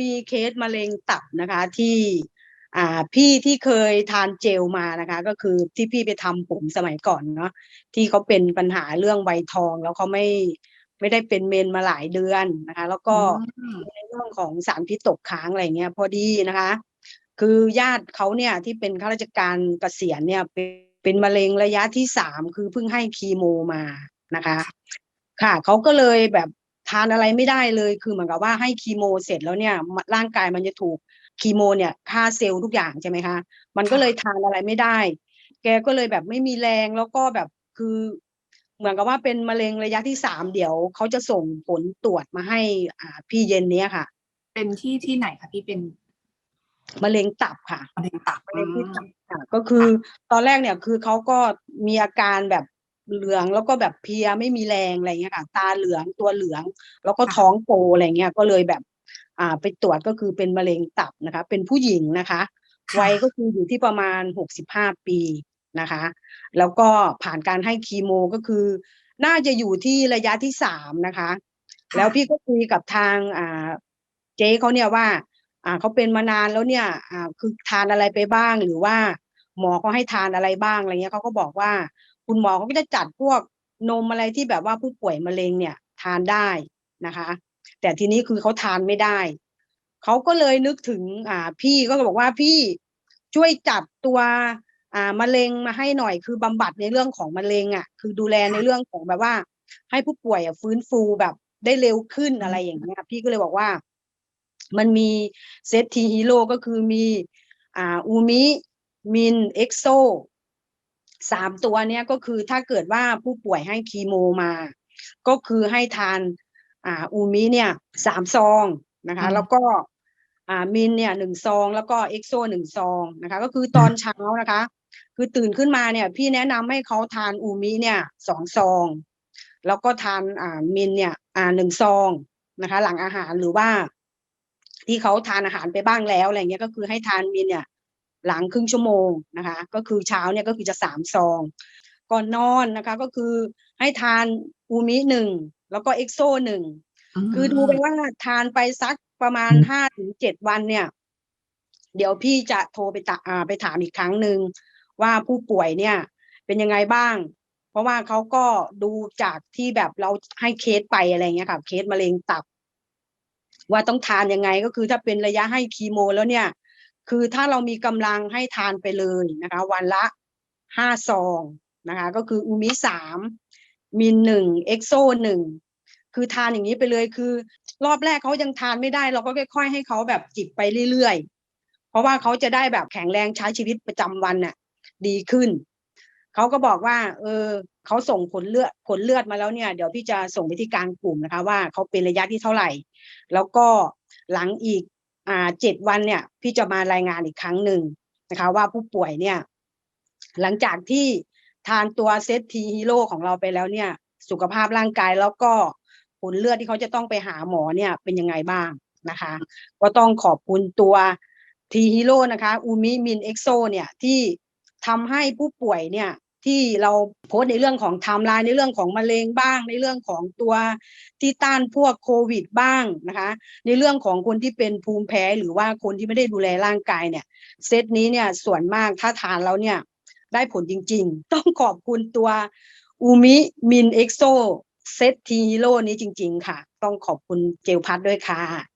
มีเคสมะเร็งตับนะคะที่อ่าพี่ที่เคยทานเจลมานะคะ ก็คือที่พี่ไปทำผมสมัยก่อนเนาะที่เขาเป็นปัญหาเรื่องใบทองแล้วเขาไม่ไม่ได้เป็นเมนมาหลายเดือนนะคะ แล้วก็อืมในเรื่องของสารพิษตกค้างอะไรเงี้ยพอดีนะคะ คือญาติเขาเนี่ยที่เป็นข้าราชการเกษียณเนี่ยเป็นเป็นมะเร็งระยะที่สามคือเพิ่งให้คีโมมานะคะ ค่ะเขาก็เลยแบบ ทานอะไรไม่ได้เลย คือเหมือนกับว่าให้คีโมเสร็จแล้วเนี่ยมร่างกายมันจะถูกคีโมเนี่ยฆ่าเซลล์ทุกอย่างใช่ไหมคะ มันก็เลยทานอะไรไม่ได้ แกก็เลยแบบไม่มีแรงแล้วก็แบบคือเหมือนกับว่าเป็นมะเร็งระยะที่สามเดี๋ยวเขาจะส่งผลตรวจมาให้อ่าพี่เย็นเนี้ยค่ะ เป็นที่ที่ไหนคะพี่เป็นมะเร็งตับค่ะมะเร็งตับมะเร็งที่ตับค่ะก็คือตอนแรกเนี่ยคือเขาก็มีอาการแบบ เหลืองแล้วก็แบบเพลียไม่มีแรงอะไรเงี้ยค่ะ ตาเหลืองตัวเหลือง แล้วก็ท้องโตอะไรเงี้ยก็เลยแบบ อ่า ไปตรวจก็คือเป็นมะเร็งตับนะคะ เป็นผู้หญิงนะคะค่ะวัยก็คืออยู่ที่ประมาณหกสิบห้าปีนะคะ แล้วก็ผ่านการให้คีโมก็คือ น่าจะอยู่ที่ระยะที่สามนะคะ แล้วพี่ก็คุยกับทางอ่าเจ๊เขาเนี่ยว่า อ่าเขาเป็นมานานแล้วเนี่ย อ่า คือทานอะไรไปบ้างหรือว่า หมอเขาให้ทานอะไรบ้างอะไรเงี้ยเขาก็บอกว่า คุณหมอเขาก็จะจัดพวกนมอะไรที่แบบว่าผู้ป่วยมะเร็งเนี่ยทานได้นะคะ แต่ทีนี้คือเขาทานไม่ได้เขาก็เลยนึกถึงอ่าพี่ก็บอกว่าพี่ช่วยจัดตัวอ่ามะเร็งมาให้หน่อยคือบำบัดในเรื่องของมะเร็งอะ คือดูแลในเรื่องของแบบว่า ให้ผู้ป่วยอะฟื้นฟูแบบได้เร็วขึ้นอะไรอย่างเงี้ยพี่ก็เลยบอกว่า มันมีเซตทีฮีโร่ก็คือมีอ่าอูมิมินเอ็กโซ สามตัวเนี้ยก็คือถ้าเกิดว่าผู้ป่วยให้คีโมมา ก็คือให้ทานอ่าอูมิเนี่ยสามซองนะคะอืมแล้วก็อ่ามินเนี่ยหนึ่งซองแล้วก็เอ็กโซหนึ่งซองนะคะ ก็คือตอนเช้านะคะ คือตื่นขึ้นมาเนี่ย พี่แนะนำให้เขาทานอูมิเนี่ยสองซอง แล้วก็ทานอ่ามินเนี่ยอ่าหนึ่งซองนะคะ หลังอาหารหรือว่าที่เขาทานอาหารไปบ้างแล้วอะไรเงี้ยก็คือให้ทานมินเนี่ย หลังครึ่งชั่วโมงนะคะ ก็คือเช้าเนี่ยก็คือจะสามซอง ก่อนนอนนะคะก็คือให้ทานอูมิหนึ่งแล้วก็เอ็กโซหนึ่งมคือดูไปว่าทานไปสักประมาณห้าถึงเจ็ดวันเนี่ย เดี๋ยวพี่จะโทรไปตะอ่าไปถามอีกครั้งหนึ่งว่าผู้ป่วยเนี่ย เป็นยังไงบ้าง เพราะว่าเขาก็ดูจากที่แบบเราให้เคสไปอะไรเงี้ยค่ะเคสมะเร็งตับ ว่าต้องทานยังไงก็คือถ้าเป็นระยะให้คีโม แล้วเนี่ย คือถ้าเรามีกำลังให้ทานไปเลยนะคะ วันละห้าซองนะคะก็คืออูมิสามมินหนึ่งเอ็กโซหนึ่งคือทานอย่างนี้ไปเลยคือ รอบแรกเขายังทานไม่ได้ เราก็ค่อยๆ ให้เขาแบบจิบไปเรื่อยๆ เพราะว่าเขาจะได้แบบแข็งแรงใช้ชีวิตประจำวันน่ะ ดีขึ้น เขาก็บอกว่า เออเขาส่งผลเลือดผลเลือดมาแล้วเนี่ย เดี๋ยวพี่จะส่งไปที่กลางกลุ่มนะคะ ว่าเขาเป็นระยะที่เท่าไหร่ แล้วก็หลังอีก เจ็ดวันเนี่ยพี่จะมารายงานอีกครั้งหนึ่งนะคะว่าผู้ป่วยเนี่ยหลังจากที่ทานตัวเซตทีฮีโร่ของเราไปแล้วเนี่ยสุขภาพร่างกายแล้วก็ผลเลือดที่เขาจะต้องไปหาหมอเนี่ยเป็นยังไงบ้างนะคะ ก็ต้องขอบคุณตัวทีฮีโร่นะคะอูมิมินเอ็กโซเนี่ยที่ทำให้ผู้ป่วยเนี่ย ที่เราโพสในเรื่องของไทม์ไลน์ในเรื่องของมะเร็งบ้าง ในเรื่องของตัวที่ต้านพวกโควิดบ้างนะคะ ในเรื่องของคนที่เป็นภูมิแพ้หรือว่าคนที่ไม่ได้ดูแลร่างกายเนี่ยเซตนี้เนี่ยส่วนมากถ้าทานแล้วเนี่ยได้ผลจริง ๆ ต้องขอบคุณตัวอูมิมินเอ็กโซเซตทีฮีโร่นี้จริง ๆ ค่ะ ต้องขอบคุณเจลพัดด้วยค่ะ